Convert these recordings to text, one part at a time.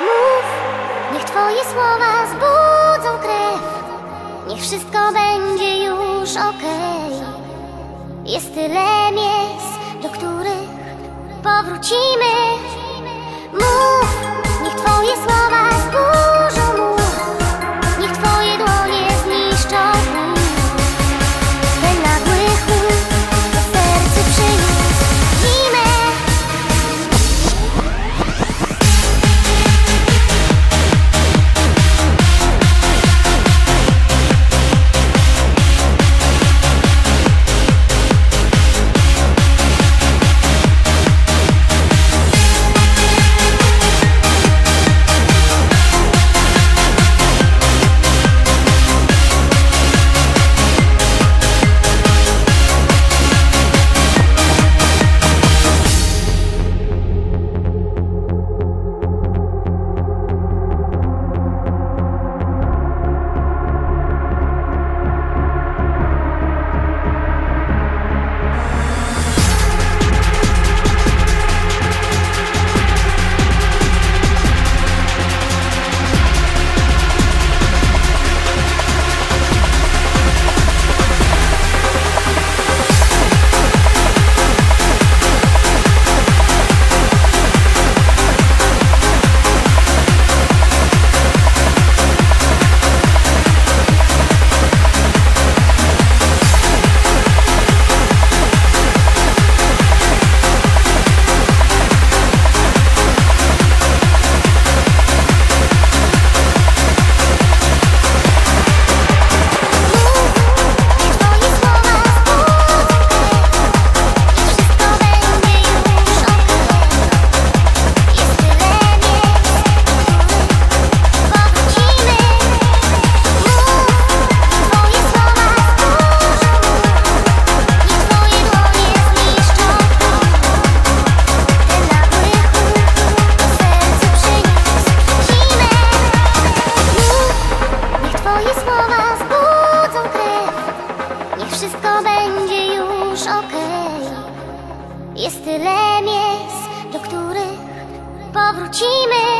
Mów, niech twoje słowa zbudzą krew Niech wszystko będzie już okej okay. Jest tyle miejsc, do których powrócimy Jest tyle miejsc, do których powrócimy.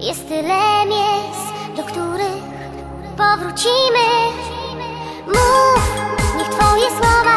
Jest tyle miejsc, do których powrócimy. Mów, niech twoje słowa